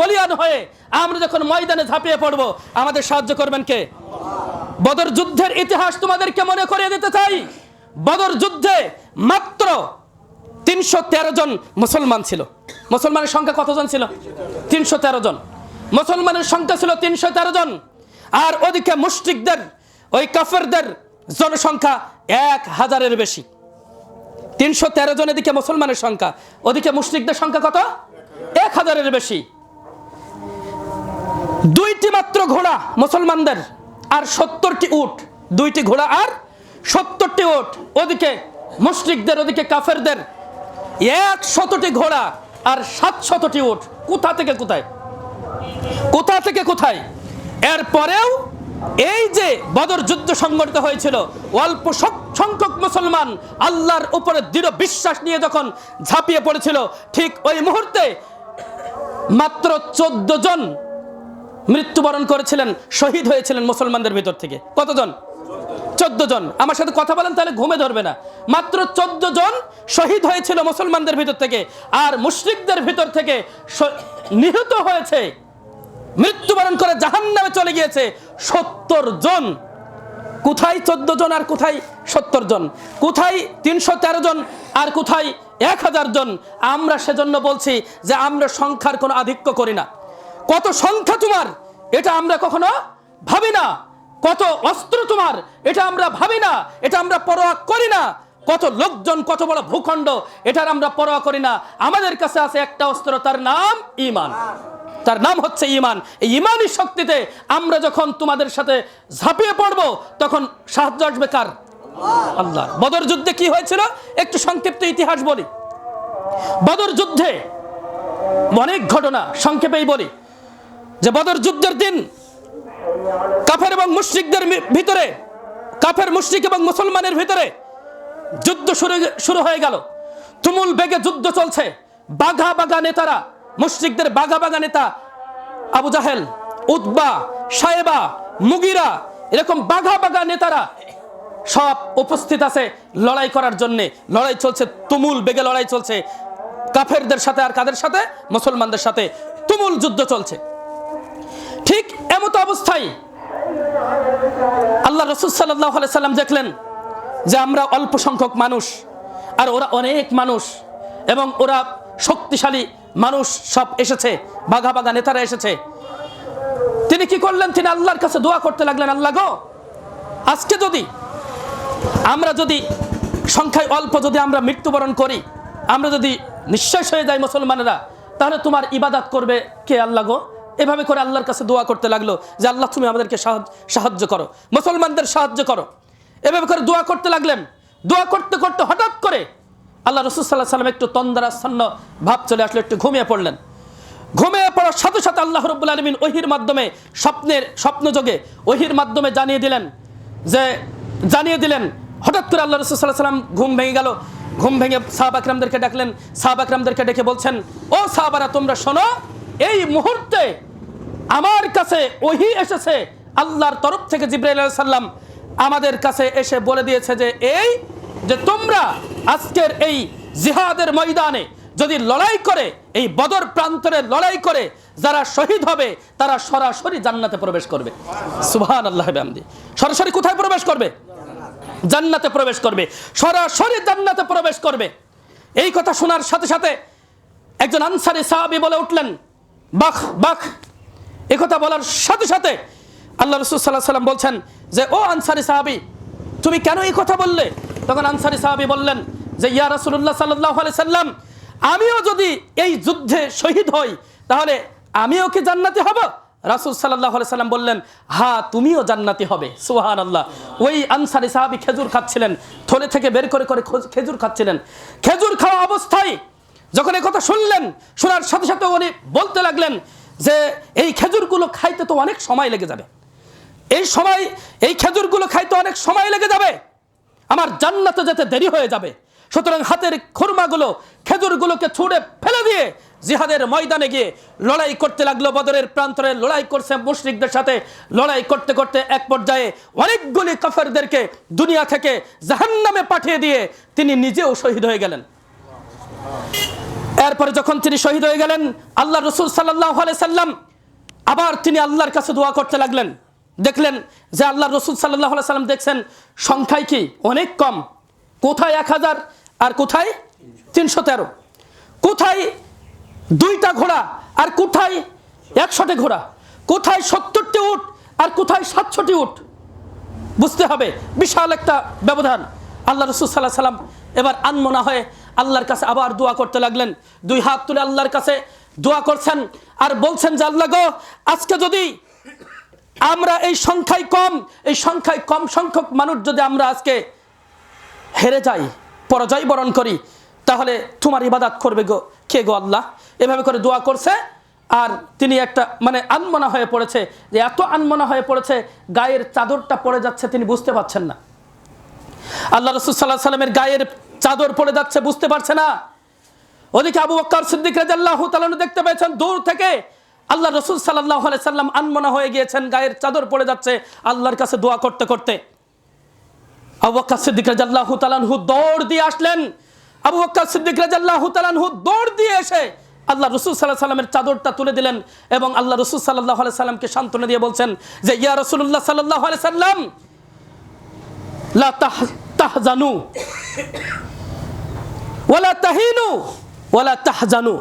বলিয়ান হয়ে আমরা যখন ময়দানে ঝাঁপিয়ে পড়ব, আমাদের সাহায্য করবেন কে? বদর যুদ্ধের ইতিহাস তোমাদেরকে মনে করিয়ে দিতে চাই। বদর যুদ্ধে মাত্র তিনশো তেরো জন মুসলমান ছিল। মুসলমানের সংখ্যা কতজন ছিল? তিনশো তেরো জন। মুসলমানের সংখ্যা ছিল তিনশো তেরো জন। আর ওদিকে মুশরিকদের, ওই কাফেরদের জনসংখ্যা এক হাজারের বেশি। তিনশো তেরো জন এদিকে মুসলমানের সংখ্যা। ওদিকে মুশরিকদের সংখ্যা কত? এক হাজারের বেশি। দুইটি মাত্র ঘোড়া মুসলমানদের আর সত্তরটি উট। দুইটি ঘোড়া আর সত্তরটি উট। ওদিকে মুশরিকদের, ওদিকে কাফেরদের এক শতটি ঘোড়া আর সাত শতটি উট। কোথা থেকে কোথায়? কোথা থেকে কোথায়? এরপরেও এই যে বদর যুদ্ধ সংগঠিত হয়েছিল, অল্প সংখ্যক মুসলমান আল্লাহর উপরে দৃঢ় বিশ্বাস নিয়ে যখন ঝাঁপিয়ে পড়েছিল, ঠিক ওই মুহূর্তে মাত্র চোদ্দ জন মৃত্যুবরণ করেছিলেন, শহীদ হয়েছিলেন মুসলমানদের ভিতর থেকে। কতজন? চোদ্দ জন আমার সাথে কথা বলেন তাহলে ঘুমে ধরবে না। মাত্র চোদ্দ জন শহীদ হয়েছিল মুসলমানদের ভিতর থেকে আর মুশরিকদের ভিতর থেকে নিহত হয়েছে। মৃত্যুবরণ করে জাহান নামে চলে গিয়েছে সত্তর জন কোথায় চোদ্দ জন আর কোথায় সত্তর জন কোথায় তিনশো তেরো জন আর কোথায় এক হাজার জন? আমরা সেজন্য বলছি যে আমরা সংখ্যার কোনো আধিক্য করি না। কত সংখ্যা তোমার, এটা আমরা কখনো ভাবি না। কত অস্ত্র তোমার, এটা আমরা ভাবি না। এটা আমরা পরোয়া করি না। কত লোকজন, কত বড় ভূখণ্ড, এটার আমরা পরোয়া করি না। আমাদের কাছে আছে একটা অস্ত্র, তার নাম ইমান। তার নাম হচ্ছে ইমান। এই ইমানই শক্তিতে আমরা যখন তোমাদের সাথে ঝাঁপিয়ে পড়ব, তখন সাহায্য আসবে কার? আল্লাহ। বদর যুদ্ধে কি হয়েছিল? একটু সংক্ষিপ্ত ইতিহাস বলি। বদর যুদ্ধে অনেক ঘটনা সংক্ষেপেই বলি। যে বদর যুদ্ধের দিন কাফের এবং মুশরিকদের ভিতরে, কাফের মুশরিক এবং মুসলমানের ভিতরে যুদ্ধ শুরু শুরু হয়ে গেল। তুমুল বেগে যুদ্ধ চলছে। বাঘা বাঘা নেতারা, মুশরিকদের বাঘা বাঘা নেতা আবু জাহেল উদ্বা সাহেবা মুগিরা, এরকম বাঘা বাঘা নেতারা সব উপস্থিত আছে লড়াই করার জন্য। লড়াই চলছে, তুমুল বেগে লড়াই চলছে। কাফেরদের সাথে আর কাদের সাথে? মুসলমানদের সাথে। তুমুল যুদ্ধ চলছে। ঠিক এমতো অবস্থায় আল্লাহ রসুল সাল্লাহ সাল্লাম দেখলেন যে আমরা অল্প সংখ্যক মানুষ আর ওরা অনেক মানুষ এবং ওরা শক্তিশালী মানুষ সব এসেছে, বাঘা বাঘা নেতারা এসেছে। তিনি কি করলেন? তিনি আল্লাহর কাছে দোয়া করতে লাগলেন, আল্লাহ গো, আজকে যদি আমরা যদি সংখ্যায় অল্প যদি আমরা মৃত্যুবরণ করি, আমরা যদি নিঃশ্বাস হয়ে যাই মুসলমানেরা, তাহলে তোমার ইবাদাত করবে কে আল্লাহ গো? এভাবে করে আল্লাহর কাছে দোয়া করতে লাগল যে, আল্লাহ, তুমি আমাদেরকে সাহায্য- করো। মুসলমানদের সাহায্য করো। এভাবে করে দোয়া করতে লাগলেন। দোয়া করতে করতে হঠাৎ করে আল্লাহ রসুল সাল্লাহ সাল্লাম একটু তন্দারাচ্ছন্ন ভাব চলে আসলো, একটু ঘুমিয়ে পড়লেন। ঘুমিয়ে পড়ার সাথে সাথে আল্লাহ রব্বুল আলমিন ওহির মাধ্যমে স্বপ্নের স্বপ্নযোগে ওহির মাধ্যমে জানিয়ে দিলেন যে, জানিয়ে দিলেন। হঠাৎ করে আল্লাহ রসুল সাল্লাহ সাল্লাম ঘুম ভেঙে গেল। ঘুম ভেঙে সাহাব আকরামদেরকে ডাকলেন। সাহাব আকরামদেরকে ডেকে বলছেন, ও সাহাবারা, তোমরা শোনো এই মুহূর্তে আমার কাছে ওহি এসেছে। আল্লাহর তরফ থেকে জিব্রাইল সাল্লাম আমাদের কাছে এসে বলে দিয়েছে যে, এই যে তোমরা আজকের এই জিহাদের ময়দানে যদি লড়াই করে, এই বদর প্রান্তরে লড়াই করে যারা শহীদ হবে, তারা সরাসরি জান্নাতে প্রবেশ করবে। সুহান আল্লাহ বিহামদি। সরাসরি কোথায় প্রবেশ করবে? জান্নাতে প্রবেশ করবে। সরাসরি জান্নাতে প্রবেশ করবে। এই কথা শোনার সাথে সাথে একজন আনসারি সাহাবি বলে উঠলেন বাখ বাখ এ কথা বলার সাথে সাথে আল্লাহ রসুল সাল্লাহ সাল্লাম বলছেন যে, ও আনসারি সাহাবি, তুমি কেন এই কথা বললে? তখন আনসারি সাহাবি বললেন যে, ইয়া রসুল্লাহ সাল্লাহ সাল্লাম, আমিও যদি এই যুদ্ধে শহীদ হই, তাহলে আমিও কি জান্নাতি হব? রাসুল সাল্লাহ সাল্লাম বললেন, হা, তুমিও জান্নাতি হবে সুহান আল্লাহ ওই আনসারি সাহাবি খেজুর খাচ্ছিলেন, থলে থেকে বের করে করে খেজুর খাচ্ছিলেন। খেজুর খাওয়া অবস্থায় যখন এই কথা শুনলেন, শোনার সাথে সাথে উনি বলতে লাগলেন যে, এই খেজুরগুলো খাইতে তো অনেক সময় লেগে যাবে। এই সময়, এই খেজুরগুলো খাইতে অনেক সময় লেগে যাবে। আমার জান্নাতে যেতে দেরি হয়ে যাবে। সুতরাং হাতের খুরমাগুলো খেজুরগুলোকে ছুঁড়ে ফেলে দিয়ে জিহাদের ময়দানে গিয়ে লড়াই করতে লাগল। বদরের প্রান্তরে লড়াই করছে মুশরিকদের সাথে। লড়াই করতে করতে এক পর্যায়ে অনেকগুলি কাফেরদেরকে দুনিয়া থেকে জাহান্নামে পাঠিয়ে দিয়ে তিনি নিজেও শহীদ হয়ে গেলেন। এরপরে যখন তিনি শহীদ হয়ে গেলেন, আল্লাহ রসুল সাল্লাহ সাল্লাম আবার তিনি আল্লাহর কাছে দোয়া করতে লাগলেন। দেখলেন যে আল্লাহ রসুল সাল্লাহ সাল্লাম দেখছেন, সংখ্যায় কি? অনেক কম। কোথায় এক হাজার আর কোথায় তিনশো তেরো? কোথায় দুইটা ঘোড়া আর কোথায় একশোটি ঘোড়া? কোথায় সত্তরটি উট আর কোথায় সাতশোটি উট? বুঝতে হবে। বিশাল একটা ব্যবধান। আল্লাহ রসুল সাল্লাহ সাল্লাম এবার আনমনা হয়ে আল্লাহর কাছে আবার দোয়া করতে লাগলেন। দুই হাত তুলে আল্লাহর কাছে দোয়া করছেন আর বলছেন যে, আল্লাহ গো, আজকে যদি আমরা এই সংখ্যায় কম, এই সংখ্যায় কম সংখ্যক মানুষ যদি আমরা আজকে হেরে যাই, পরাজয় বরণ করি, তাহলে তোমার ইবাদাত করবে গো, কে গো আল্লাহ? এভাবে করে দোয়া করছে আর তিনি একটা মানে আনমনা হয়ে পড়েছে। যে এত আনমনা হয়ে পড়েছে, গায়ের চাদরটা পড়ে যাচ্ছে, তিনি বুঝতে পারছেন না। আল্লাহ রসুল সাল্লাহ সাল্লামের গায়ের চাদর পড়ে যাচ্ছে, বুঝতে পারছে না। ওদিকে আবু বক্কর সিদ্দিক রাজাল্লাহ তালানু দেখতে পেয়েছেন, দূর থেকে আল্লাহ রসুল সাল্লাহ সাল্লাম আনমনা হয়ে গিয়েছেন, গায়ের চাদর পড়ে যাচ্ছে, আল্লাহর কাছে দোয়া করতে করতে। আবু বক্কর সিদ্দিক রাজাল্লাহু তালানহু দৌড় দিয়ে আসলেন। আবু বক্কর সিদ্দিক রাজাল্লাহু তালানহু দৌড় দিয়ে এসে আল্লাহ রসুল সাল্লাহ সাল্লামের চাদরটা তুলে দিলেন এবং আল্লাহ রসুল সাল্লাহ সাল্লামকে সান্ত্বনা দিয়ে বলছেন যে, ইয়া রসুল্লাহ সাল্লাহ সাল্লাম, লা তাহজানু। ওয়ালা তাহিনু, ওয়ালা তাহজানু।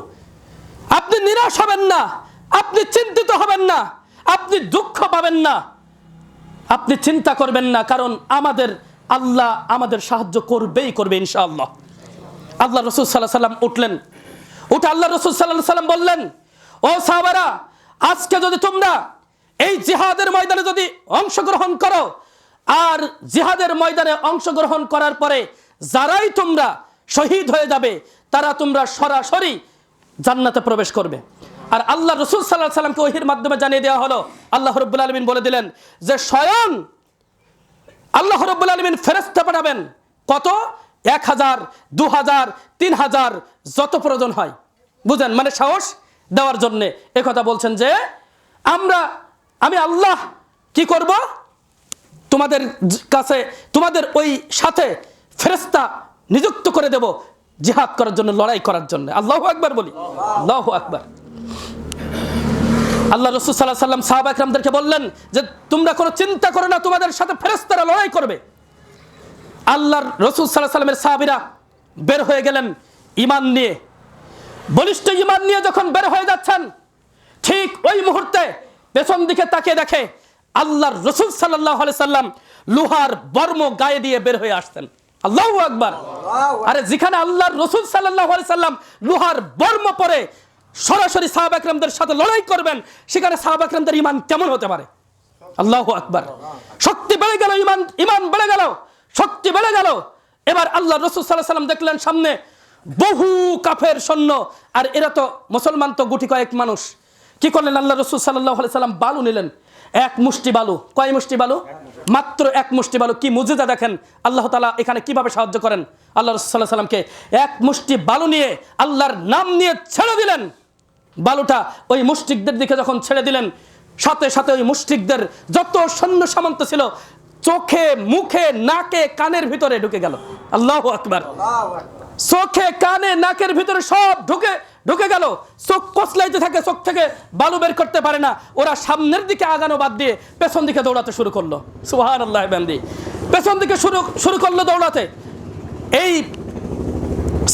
আপনি নিরাশ হবেন না, আপনি চিন্তিত হবেন না, আপনি দুঃখ পাবেন না। আপনি চিন্তা করবেন না, কারণ আমাদের আল্লাহ আমাদের সাহায্য করবেই করবে ইনশাআল্লাহ। আল্লাহ রসুল সাল্লাহ সাল্লাম উঠলেন। উঠে আল্লাহ রসুল সাল্লাহ সাল্লাম বললেন, ও সাহাবারা, আজকে যদি তোমরা এই জিহাদের ময়দানে যদি অংশগ্রহণ করো আর জিহাদের ময়দানে অংশগ্রহণ করার পরে যারাই তোমরা শহীদ হয়ে যাবে, তারা তোমরা সরাসরি জান্নাতে প্রবেশ করবে। আর আল্লাহ রসুল সাল্লাহ সাল্লামকে ওহির মাধ্যমে জানিয়ে দেওয়া হলো, আল্লাহ রব্বুল আলমিন বলে দিলেন যে স্বয়ং আল্লাহ রব্বুল আলমিন ফেরস্তা পাঠাবেন। কত? এক হাজার, দু হাজার, তিন হাজার, যত প্রয়োজন হয়। বুঝেন? মানে সাহস দেওয়ার জন্যে কথা বলছেন যে আমরা, আমি আল্লাহ কি করব? তোমাদের কাছে, তোমাদের ওই সাথে ফেরেস্তা নিযুক্ত করে দেব জিহাদ করার জন্য, লড়াই করার জন্য। আল্লাহ আকবার বলি। আল্লাহ আকবার। আল্লাহ রসুল সাল্লাহ সাল্লাম সাহাবা একরামদেরকে বললেন যে, তোমরা কোনো চিন্তা করো না, তোমাদের সাথে ফেরেস্তারা লড়াই করবে। আল্লাহর রসুল সাল্লাহ সাল্লামের সাহাবিরা বের হয়ে গেলেন ইমান নিয়ে। বলিষ্ঠ ইমান নিয়ে যখন বের হয়ে যাচ্ছেন, ঠিক ওই মুহূর্তে পেছন দিকে তাকিয়ে দেখে আল্লাহর রসুল সাল্লাহ সাল্লাম লোহার বর্ম গায়ে দিয়ে বের হয়ে আসতেন। আল্লাহ আকবার। আরে যেখানে আল্লাহর রসুল সাল্লাহ সাল্লাম লোহার বর্ম পরে সরাসরি সাহাব একরামদের সাথে লড়াই করবেন সেখানে সাহাব একরামদের ইমান কেমন হতে পারে? আল্লাহ আকবার। শক্তি বেড়ে গেল ইমান ইমান বেড়ে গেল শক্তি বেড়ে গেল। এবার আল্লাহ রসুল সাল্লাহ সাল্লাম দেখলেন সামনে বহু কাফের সৈন্য আর এরা তো মুসলমান তো গুটি কয়েক মানুষ। কি করলেন আল্লাহ রসুল সাল্লাহ সাল্লাম? বালু নিলেন। এক মুষ্টি বালু। কয় মুষ্টি বালু? মাত্র এক মুষ্টি বালু। কি মুজিদা দেখেন? আল্লাহ তালা এখানে কীভাবে সাহায্য করেন? আল্লাহ রসুল সাল্লাহ সাল্লামকে এক মুষ্টি বালু নিয়ে আল্লাহর নাম নিয়ে ছেড়ে দিলেন। বালুটা ওই মুষ্টিকদের দিকে যখন ছেড়ে দিলেন সাথে সাথে ওই মুষ্টিকদের যত সৈন্য সামন্ত ছিল চোখে মুখে নাকে কানের ভিতরে ঢুকে গেল। আল্লাহ আকবার। চোখে কানে নাকের ভিতরে সব ঢুকে ঢুকে গেল। চোখ কচলাইতে থাকে, চোখ থেকে বালু বের করতে পারে না। ওরা সামনের দিকে আগানো বাদ দিয়ে পেছন দিকে দৌড়াতে শুরু করল। সুহান আল্লাহ বান্দি। পেছন দিকে শুরু শুরু করল দৌড়াতে। এই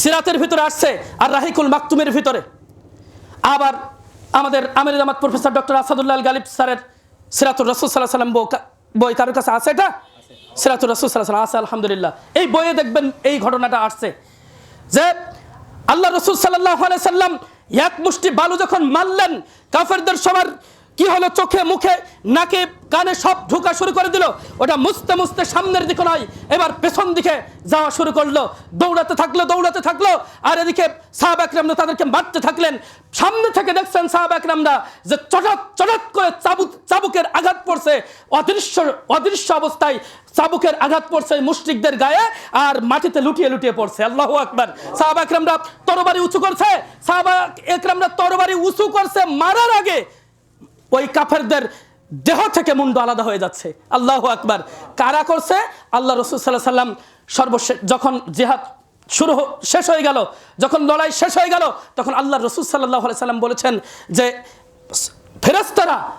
সিরাতের ভিতরে আসছে আর রাহিকুল মাকতুমের ভিতরে। আবার আমাদের আমির জামাত প্রফেসর ডক্টর আসাদুল্লাহ গালিব স্যারের সিরাতুর রসুল সাল্লাহ সাল্লাম বই কারোর কাছে আছে এটা? সিরাতুর রসুল সাল্লাহ সাল্লাম আছে আলহামদুলিল্লাহ। এই বইয়ে দেখবেন এই ঘটনাটা আসছে যে আল্লাহ রসুল সাল্লাহ সাল্লাম এক মুষ্টি বালু যখন মারলেন কাফেরদের সবার কি হলো চোখে, মুখে, নাকে, কানে সব ঢোকা শুরু করে দিল। ওটা মুছতে মুছতে সামনের দিকে নয়, এবার পেছন দিকে যাওয়া শুরু করল। দৌড়াতে থাকল দৌড়াতে থাকল, আর এদিকে সাহাব একরামরা তাদেরকে মারতে থাকলেন। সামনে থেকে দেখছেন সাহাব একরামরা যে চটাত চটাত করে চাবুক, চাবুকের আঘাত পড়ছে। অদৃশ্য অদৃশ্য অবস্থায় চাবুকের আঘাত পড়ছে মুশরিকদের গায়ে, আর মাটিতে লুটিয়ে লুটিয়ে পড়ছে। আল্লাহ আকবার। সাহাবা একরামরা তরবারি উঁচু করছে। সাহাবা একরামরা তরবারি উঁচু করছে মারার আগে ওই কাফেরদের দেহ থেকে মুন্ড আলাদা হয়ে যাচ্ছে। আল্লাহ আকবার। কারা করছে? আল্লাহ রসুল সাল্লাহ সাল্লাম সর্বশেষ যখন জেহাদ শুরু শেষ হয়ে গেল, যখন লড়াই শেষ হয়ে গেল, তখন আল্লাহ রসুল সাল্লাহ সাল্লাম বলেছেন যে ফেরেস্তারা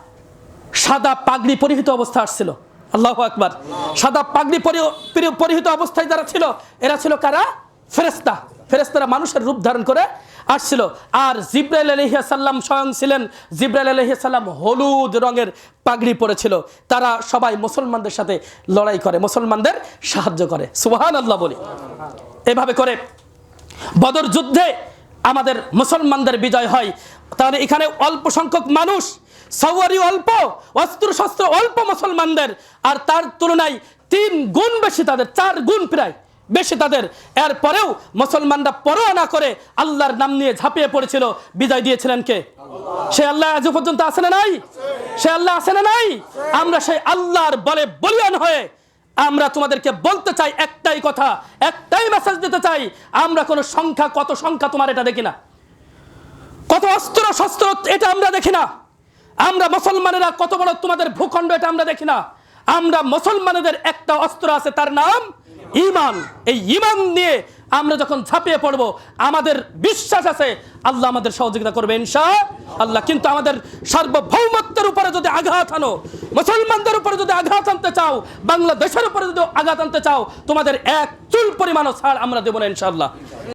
সাদা পাগড়ি পরিহিত অবস্থা আসছিল। আল্লাহ আকবার। সাদা পাগড়ি পরি- পরি- পরিহিত অবস্থায় যারা ছিল, এরা ছিল কারা? ফেরেস্তা ফেরেস্তারা মানুষের রূপ ধারণ করে আসছিল। আর জিব্রাইল আলহিয়াসাল্লাম স্বয়ং ছিলেন, জিব্রাইল আলহিয়াসাল্লাম হলুদ রঙের পাগড়ি পরেছিল। তারা সবাই মুসলমানদের সাথে লড়াই করে, মুসলমানদের সাহায্য করে। সুবাহান আল্লাহ বলি। এভাবে করে বদর যুদ্ধে আমাদের মুসলমানদের বিজয় হয়। তাহলে এখানে অল্প সংখ্যক মানুষ, সওয়ারি অল্প অস্ত্র শস্ত্র অল্প মুসলমানদের। আর তার তুলনায় তিন গুণ বেশি তাদের, চার গুণ প্রায়। বেশি তাদের। এরপরেও মুসলমানরা পরোয়া না করে আল্লাহর নাম নিয়ে ঝাঁপিয়ে পড়েছিল। বিদায় দিয়েছিলেন কে? সে আল্লাহ আজ পর্যন্ত আসে না নাই? সে আল্লাহ আসে না নাই? আমরা সেই আল্লাহর বলে বলিয়ান হয়ে আমরা তোমাদেরকে বলতে চাই একটাই কথা, একটাই মেসেজ দিতে চাই, আমরা কোনো সংখ্যা, কত সংখ্যা তোমার এটা দেখি না। কত অস্ত্র শস্ত্র এটা আমরা দেখি না। আমরা মুসলমানেরা কত বড় তোমাদের ভূখণ্ড এটা আমরা দেখি না। আমরা মুসলমানদের একটা অস্ত্র আছে, তার নাম ইমান এই ইমান নিয়ে আমরা যখন ঝাঁপিয়ে পড়ব, আমাদের বিশ্বাস আছে, আল্লাহ আমাদের সহযোগিতা করবে ইনশা আল্লাহ কিন্তু আমাদের সার্বভৌমত্বের উপরে যদি আঘাত আনো, মুসলমানদের উপরে যদি আঘাত আনতে চাও, বাংলাদেশের উপরে যদি আঘাত আনতে চাও, তোমাদের এক চুল পরিমাণও ছাড় আমরা দেবো না ইনশাআল্লাহ।